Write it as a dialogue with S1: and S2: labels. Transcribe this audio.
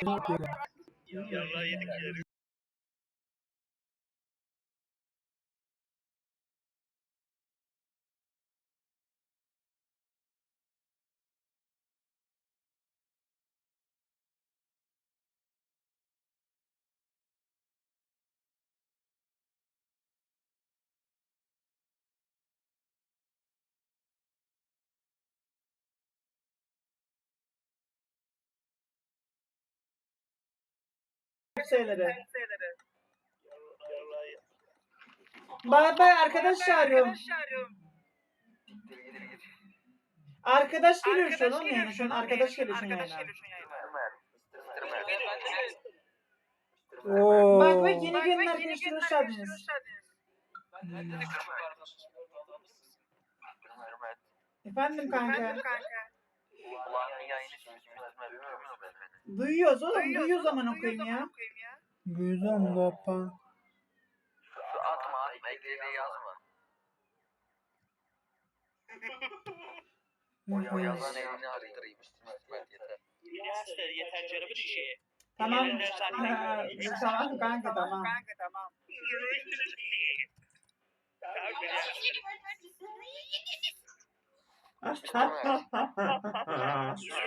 S1: 不要觉
S2: 得。
S1: 影响了一定 şeyleri.
S2: Bay bay arkadaş çağırıyorum. Arkadaş geliyor şu an oğlum yani şu an arkadaş geliyor şu an yayına.
S3: Oo.
S2: Bak bak yeni gelen arkadaşlar hoş geldiniz. Efendim kanka. Duyuyoruz oğlum duyuyoruz zaman okuyayım ya.
S3: Güzel lapa.
S4: Atma atma eklediği yazma. O yazan elini arttırayım yeter.
S1: Yeter canımın işi.
S2: Tamam.
S1: Yeniler zaten-
S2: Ha, tamam kanka tamam.
S1: Üniversite-